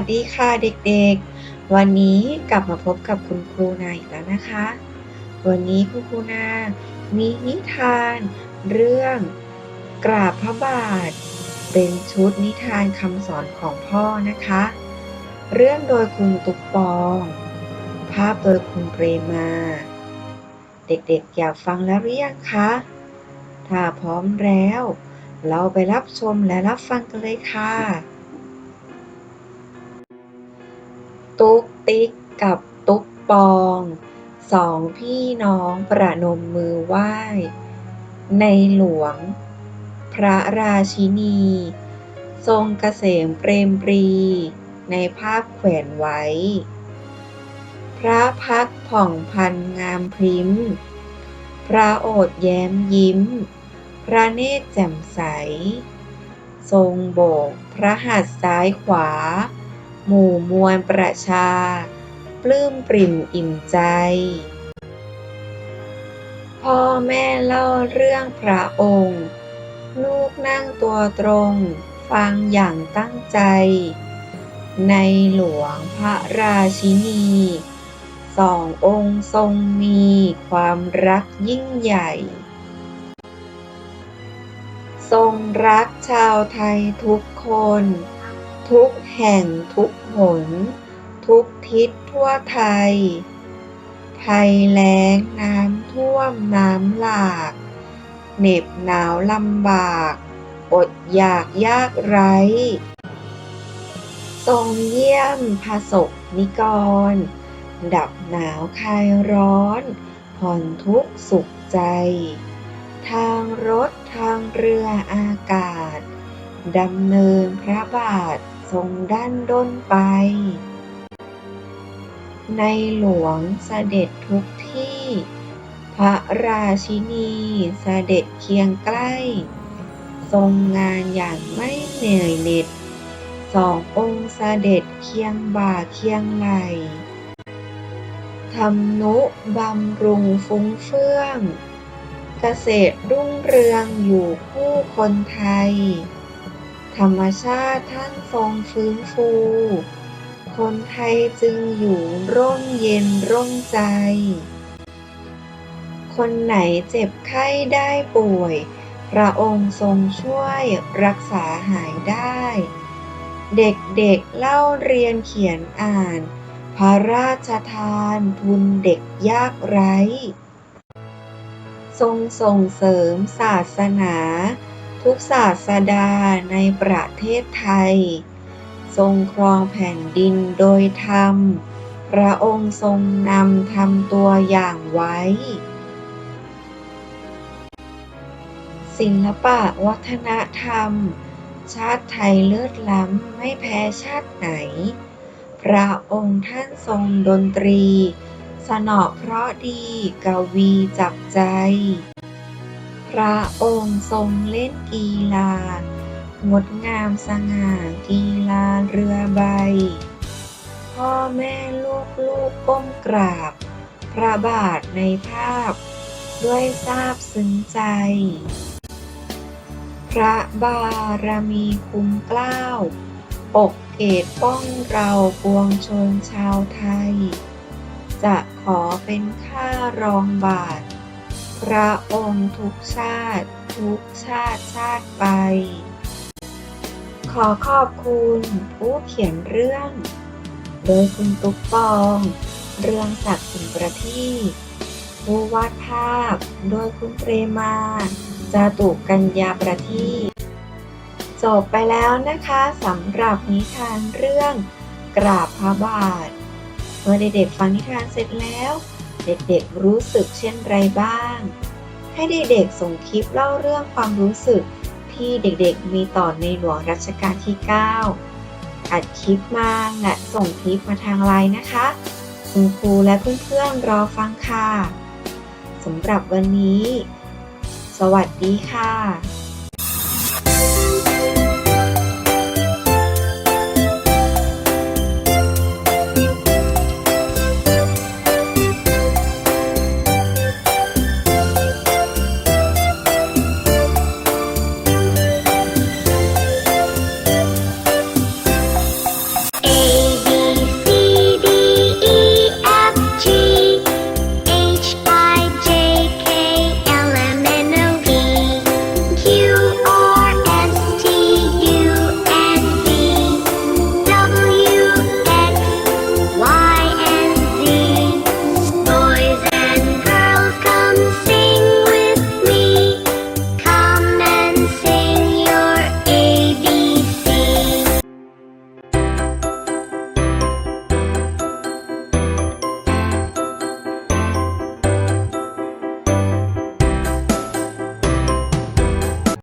สดีค่ะเด็กๆ วันนี้กลับมาพบกับคุณครูนาอีกแล้วนะคะ วันนี้คุณครูนา มีนิทาน เรื่องกราบพระบาท เป็นชุดนิทานคำสอนของพ่อนะคะ เรื่องโดยคุณตุ๊กปอง ภาพโดยคุณเปรมา เด็กๆ อยากฟังแล้วหรือยังคะ ถ้าพร้อมแล้ว เราไปรับชมและรับฟังกันเลยค่ะ ตุ๊กติ๊กกับตุ๊กปองสองพี่น้องประนมมือไหว้ ในหลวง พระราชินี ทรงเกษมเปรมปรี ในภาพแขวนไว้ พระพักผ่องพันงามพริ้มพระโอษฐ์แย้มยิ้ม พระเนตรแจ่มใส ทรงโบกพระหัตถ์ซ้ายขวา หมู่มวลประชา ปลื้มปริ่มอิ่มใจ พ่อแม่เล่าเรื่องพระองค์ ลูกนั่งตัวตรง ฟังอย่างตั้งใจ ในหลวงพระราชินีสององค์ทรงมีความรักยิ่งใหญ่ ทรงรักชาวไทยทุกคน ทุกแห่งทุกหน ทุกทิศทั่วไทย ภัยแล้งน้ำท่วมน้ำหลาก เหน็บหนาวลำบาก อดอยากยากไร้ทรงเยี่ยมพระสกนิกร ดับหนาวคลายร้อน ผ่อนทุกสุขใจ ทางรถทางเรืออากาศ ดำเนินพระบาท ทรงด้านด้นไป ในหลวงเสด็จทุกที่ พระราชินีเสด็จเคียงใกล้ ทรงงานอย่างไม่เหนื่อยเหน็ดสององค์เสด็จเคียงบ่าเคียงไหลทำนุบำรุงฟุ้งเฟื่อง เกษตรรุ่งเรืองอยู่คู่คนไทย รรมชาติท่านทรงฟื้นฟู คนไทยจึงอยู่ร่มเย็นร่มใจ คนไหนเจ็บไข้ได้ป่วย พระองค์ทรงช่วยรักษาหายได้ เด็กๆเเล่าเรียนเขียนอ่าน พระราชทานทุนเด็กยากไร้ ทรงส่งเสริมศาสนา ทุกศาสดาในประเทศไทย ทรงครองแผ่นดินโดยธรรม พระองค์ทรงนำทำตัวอย่างไว้ ศิลปะวัฒนธรรม ชาติไทยเลิศล้ำไม่แพ้ชาติไหน พระองค์ท่านทรงดนตรี สนอเพราะดีกวีจับใจ พระองค์ทรงเล่นกีฬา งดงามสง่ากีฬาเรือใบ พ่อแม่ลูกลูกก้มกราบ พระบาทในภาพ ด้วยซาบซึ้งใจ พระบารมีคุ้มเกล้า ปกเกตป้องเราปวงชนชาวไทย จะขอเป็นข้ารองบาท พระองค์ทุกชาติ ทุกชาติชาติไป ขอขอบคุณผู้เขียนเรื่อง โดยคุณตุ๊กปอง เรื่องศักดิ์สินประทีปผู้วาดภาพ โดยคุณเปรมาจาตุกัญญาประทีปจบไปแล้วนะคะสำหรับนิทานเรื่องกราบพระบาท เมื่อเด็กๆฟังนิทานเสร็จแล้ว เด็กๆรู้สึกเช่นไรบ้าง ให้เด็กๆส่งคลิปเล่าเรื่องความรู้สึกที่เด็กๆ มีต่อในหลวงรัชกาลที่ 9 อัดคลิปมาและส่งคลิปมาทางไลน์นะคะ คุณครูและเพื่อนๆรอฟังค่ะสำหรับวันนี้ สวัสดีค่ะ